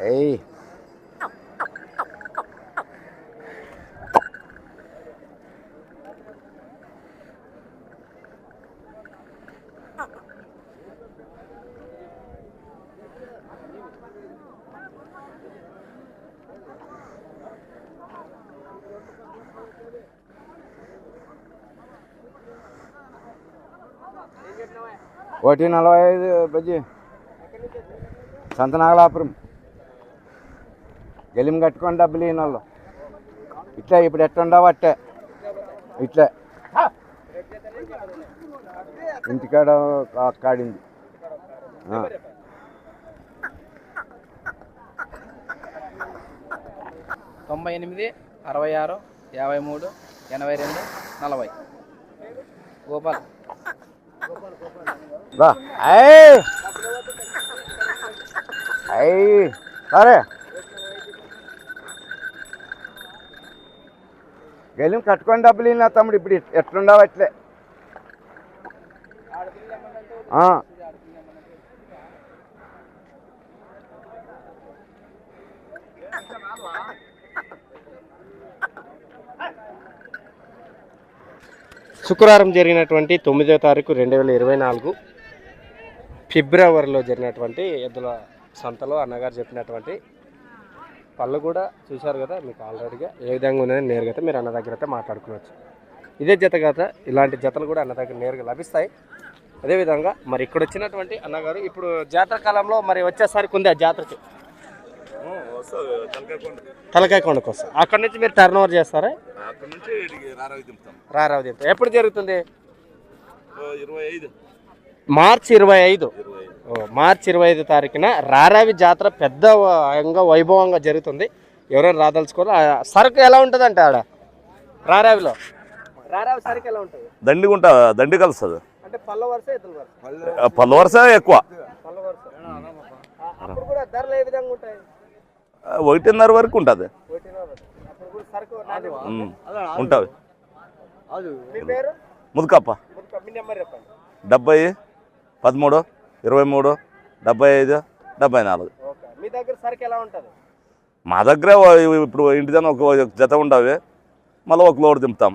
ఏయ్ ఒకటి నలభై ఐదు బజ్జి గెలిం కట్టుకొని డబ్బులు ఈయన వాళ్ళు ఇట్లా ఇప్పుడు ఎట్టుండవు అట్టే. ఇట్లా. ఇంటికాడ కాడింది. తొంభై ఎనిమిది అరవై ఆరు యాభై మూడు ఎనభై రెండు నలభై. గోపాల్. రా. గెలిం కట్టుకొని డబ్బులు ఈయన తమ్ముడు ఇప్పుడు ఇట్- ఎట్లుండవు అట్లే. శుక్రవారం జరిగినటువంటి తొమ్మిదో తారీఖు రెండు వేల ఇరవై నాలుగు ఫిబ్రవరిలో జరిగినటువంటి ఎద్దుల సంతలో అన్నగారు చెప్పినటువంటి పళ్ళు కూడా చూశారు కదా మీకు ఆల్రెడీగా ఏ విధంగా ఉందని నేరుగా అయితే మీరు అన్న దగ్గర అయితే మాట్లాడుకోవచ్చు. ఇదే జత కదా ఇలాంటి జతలు కూడా అన్న దగ్గర నేరుగా లభిస్తాయి. అదేవిధంగా మరి ఇక్కడ వచ్చినటువంటి అన్నగారు ఇప్పుడు జాతర కాలంలో మరి వచ్చేసరికి ఉంది ఆ జాతరకి తలకాయ కొండకు వస్తారు అక్కడ నుంచి మీరు టర్న్ ఓవర్ చేస్తారా? అక్కడ నుంచి దింపుతాం. రారావు ఎప్పుడు జరుగుతుంది? మార్చి ఇరవై ఐదు. మార్చి ఇరవై ఐదు తారీఖున రారావి జాతర పెద్ద వైభవంగా జరుగుతుంది. ఎవరైనా రాదలుచుకోరు సరుకు ఎలా ఉంటుంది అంటే ఆడ? రారావిలో. రారావి సరుకు ఎలా ఉంటుంది? దండిగుంట దండి కలుస్తుంది. అంటే పళ్ళ వరుస ఎద్దుల వరుస? ఎక్కువ. ఒకటిన్నర వరకు ఉంటుంది. ఉంటుంది. ముదుకప్ప. డెబ్బై పదమూడు. ఇరవై మూడు డెబ్బై ఐదు డెబ్బై నాలుగు. మీ దగ్గర సరుకు ఎలా ఉంటుంది? మా దగ్గర ఇప్పుడు ఇంటి దగ్గర ఒక జత ఉండవి. మళ్ళీ ఒక లోడ్ దింపుతాం.